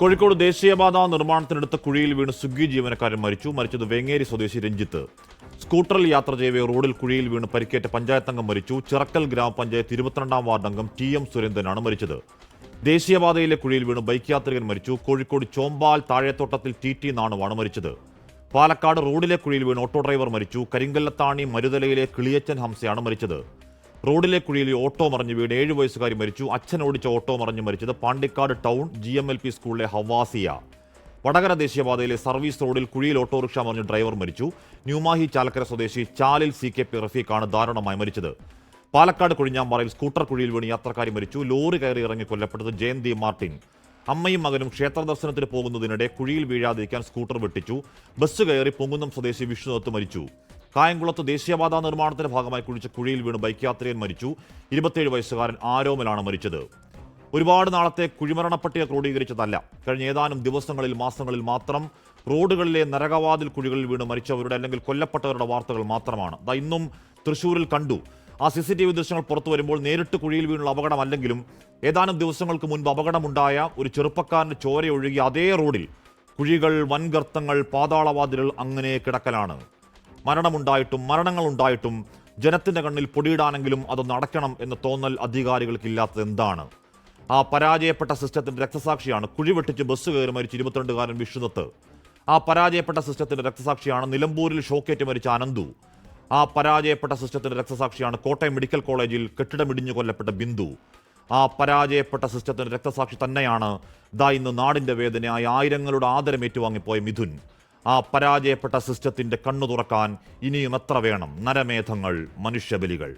കോഴിക്കോട് ദേശീയപാത നിർമ്മാണത്തിനടുത്ത കുഴിയിൽ വീണ് സ്വിഗ്ഗി ജീവനക്കാരൻ മരിച്ചു. മരിച്ചത് വേങ്ങേരി സ്വദേശി രഞ്ജിത്ത്. സ്കൂട്ടറിൽ യാത്ര ചെയ്യവേ റോഡിൽ കുഴിയിൽ വീണ് പരിക്കേറ്റ പഞ്ചായത്ത് അംഗം മരിച്ചു. ചിറക്കൽ ഗ്രാമപഞ്ചായത്ത് ഇരുപത്തിരണ്ടാം വാർഡ് അംഗം ടി എം സുരേന്ദ്രനാണ് മരിച്ചത്. ദേശീയപാതയിലെ കുഴിയിൽ വീണ് ബൈക്ക് യാത്രികൻ മരിച്ചു. കോഴിക്കോട് ചോമ്പാൽ താഴെത്തോട്ടത്തിൽ ടി ടി നാണുവാണ് മരിച്ചത്. പാലക്കാട് റോഡിലെ കുഴിയിൽ വീണ് ഓട്ടോ ഡ്രൈവർ മരിച്ചു. കരിങ്കല്ലത്താണി മരുതലയിലെ കിളിയച്ചൻ ഹംസയാണ് മരിച്ചത്. റോഡിലെ കുഴിയിൽ ഓട്ടോ മറിഞ്ഞ് വീട്. ഏഴ് വയസ്സുകാരി മരിച്ചു. അച്ഛൻ ഓടിച്ച ഓട്ടോ മറിഞ്ഞ് മരിച്ചത് Pandikkad town G M L P സ്കൂളിലെ ഹവാസിയ. വടകര ദേശീയപാതയിലെ സർവീസ് റോഡിൽ കുഴിയിൽ ഓട്ടോറിക്ഷ മറിഞ്ഞ് ഡ്രൈവർ മരിച്ചു. ന്യൂമാഹി ചാലക്കര സ്വദേശി ചാലിൽ സി കെ പി റഫീഖാണ് ദാരുണമായി മരിച്ചത്. പാലക്കാട് കുഴിഞ്ഞാമ്പാറയിൽ സ്കൂട്ടർ കുഴിയിൽ വീണ് യാത്രക്കാരി മരിച്ചു. ലോറി കയറി ഇറങ്ങി കൊല്ലപ്പെട്ടത് ജയന്തി മാർട്ടിൻ. അമ്മയും മകനും ക്ഷേത്ര ദർശനത്തിന് പോകുന്നതിനിടെ കുഴിയിൽ വീഴാതിരിക്കാൻ സ്കൂട്ടർ വെട്ടിച്ചു. ബസ് കയറി പൊങ്ങുന്നം സ്വദേശി വിഷ്ണുദത്ത് മരിച്ചു. കായംകുളത്ത് ദേശീയപാത നിർമ്മാണത്തിന്റെ ഭാഗമായി കുഴിച്ച കുഴിയിൽ വീണ് ബൈക്ക് യാത്രികൻ മരിച്ചു. ഇരുപത്തിയേഴ് വയസ്സുകാരൻ ആരോമലാണ് മരിച്ചത്. ഒരുപാട് നാളത്തെ കുഴിമരണ പട്ടിക ക്രോഡീകരിച്ചതല്ല. കഴിഞ്ഞ ഏതാനും ദിവസങ്ങളിൽ മാസങ്ങളിൽ മാത്രം റോഡുകളിലെ നരകവാതിൽ കുഴികളിൽ വീണ് മരിച്ചവരുടെ അല്ലെങ്കിൽ കൊല്ലപ്പെട്ടവരുടെ വാർത്തകൾ മാത്രമാണ്. ദാ ഇന്നും തൃശൂരിൽ കണ്ടു. ആ സി സി ടി വി ദൃശ്യങ്ങൾ പുറത്തു വരുമ്പോൾ നേരിട്ട് കുഴിയിൽ വീണുള്ള അപകടമല്ലെങ്കിലും ഏതാനും ദിവസങ്ങൾക്ക് മുൻപ് അപകടമുണ്ടായ ഒരു ചെറുപ്പക്കാരന്റെ ചോരയൊഴുകിയ അതേ റോഡിൽ കുഴികൾ വൻഗർത്തങ്ങൾ പാതാളവാതിലുകൾ അങ്ങനെ കിടക്കലാണ്. മരണമുണ്ടായിട്ടും മരണങ്ങളുണ്ടായിട്ടും ജനത്തിന്റെ കണ്ണിൽ പൊടിയിടാനെങ്കിലും അതൊന്ന് നടക്കണം എന്ന് തോന്നൽ അധികാരികൾക്കില്ലാത്തത് എന്താണ്? ആ പരാജയപ്പെട്ട സിസ്റ്റത്തിന്റെ രക്തസാക്ഷിയാണ് കുഴി വെട്ടിച്ച് ബസ് കയറി മരിച്ച ഇരുപത്തിരണ്ടുകാരൻ വിഷ്ണുദത്ത്. ആ പരാജയപ്പെട്ട സിസ്റ്റത്തിന്റെ രക്തസാക്ഷിയാണ് നിലമ്പൂരിൽ ഷോക്കേറ്റ് മരിച്ച അനന്തു. ആ പരാജയപ്പെട്ട സിസ്റ്റത്തിന്റെ രക്തസാക്ഷിയാണ് കോട്ടയം മെഡിക്കൽ കോളേജിൽ കെട്ടിടമിടിഞ്ഞു കൊല്ലപ്പെട്ട ബിന്ദു. ആ പരാജയപ്പെട്ട സിസ്റ്റത്തിന്റെ രക്തസാക്ഷി തന്നെയാണ് ദാ ഇന്ന് നാടിന്റെ വേദനയായി ആയിരങ്ങളുടെ ആദരം ഏറ്റുവാങ്ങിപ്പോയ മിഥുൻ. ആ പരാജയപ്പെട്ട സിസ്റ്റത്തിന്റെ കണ്ണു തുറക്കാൻ ഇനിയും എത്ര വേണം നരമേധങ്ങൾ മനുഷ്യബലികൾ